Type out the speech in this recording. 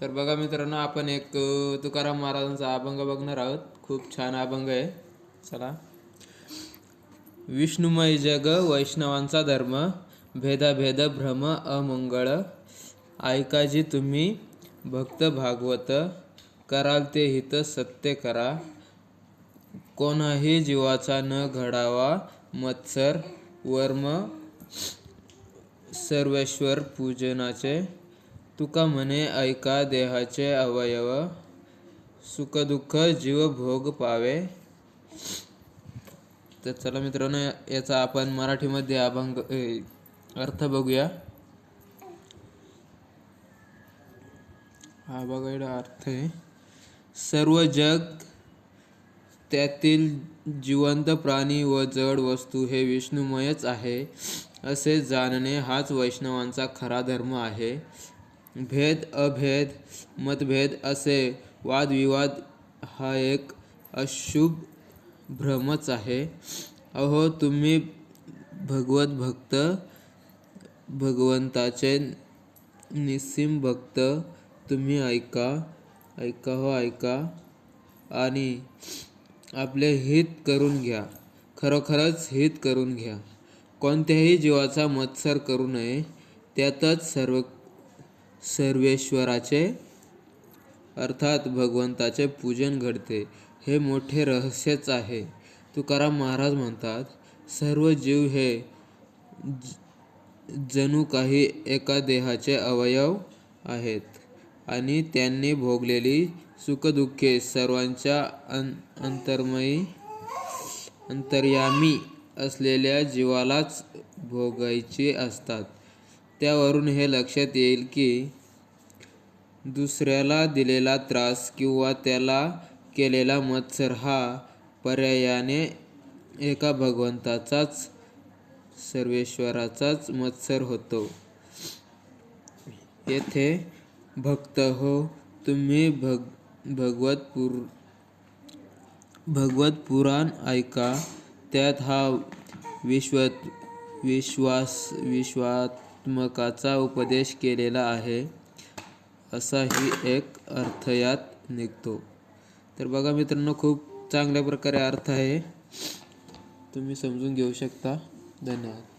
तर बघा मित्रांनो आपण एक तुकाराम महाराजांचा अभंग बघणार आहोत. खूप छान अभंग आहे. चला. विष्णुमय जग वैष्णवांचा धर्म भेदाभेद भ्रम अमंगळ. ऐकाजी तुम्ही भक्त भागवत कराल ते हित सत्य करा. कोणाही जीवाचा न घडावा मत्सर वर्म सर्वेश्वर पूजनाचे. तुका म्हणे ऐका देहाचे अवयव सुखदुःख जीव भोग पावे. तर चला मित्रांनो याचा आपण मराठीमध्ये अभंग अर्थ बघूया. हा बघायला अर्थ आहे. सर्व जग त्यातील जिवंत प्राणी व जड वस्तू हे विष्णुमयच आहे. असे जाणणे हाच वैष्णवांचा खरा धर्म आहे. भेद अभेद मतभेद असे वादविवाद हा एक अशुभ भ्रमच आहे. अहो तुम्ही भगवत भक्त भगवंताचे निस्सिम भक्त तुम्ही ऐका ऐका हो ऐका. आणि आपले हित करून घ्या. खरोखरच हित करून घ्या. कोणत्याही जीवाचा मत्सर करू नये. त्यातच सर्व सर्वेश्वराचे अर्थात भगवंताचे पूजन घडते. हे मोठे रहस्यच आहे. तुकाराम महाराज म्हणतात सर्व जीव हे ज- जणू काही एका देहाचे अवयव आहेत आणि त्यांनी भोगलेली सुखदुःखे सर्वांच्या अं अंतर्मयी अंतर्यामी असलेल्या जीवालाच भोगायची असतात. त्यावरून हे लक्षात येईल की दुसऱ्याला दिलेला त्रास किंवा त्याला केलेला मत्सर हा पर्यायाने एका भगवंताचाच सर्वेश्वराचाच मत्सर होतो. येथे भक्त हो तुम्ही भग भगवत पुर भगवत पुराण ऐका. त्यात हा विश्व विश्वास विश्वात्मकाचा उपदेश केलेला आहे असाही एक अर्थ यात निघतो. तर बघा मित्रांनो खूप चांगल्या प्रकारे अर्थ आहे. तुम्ही समजून घेऊ शकता. धन्यवाद.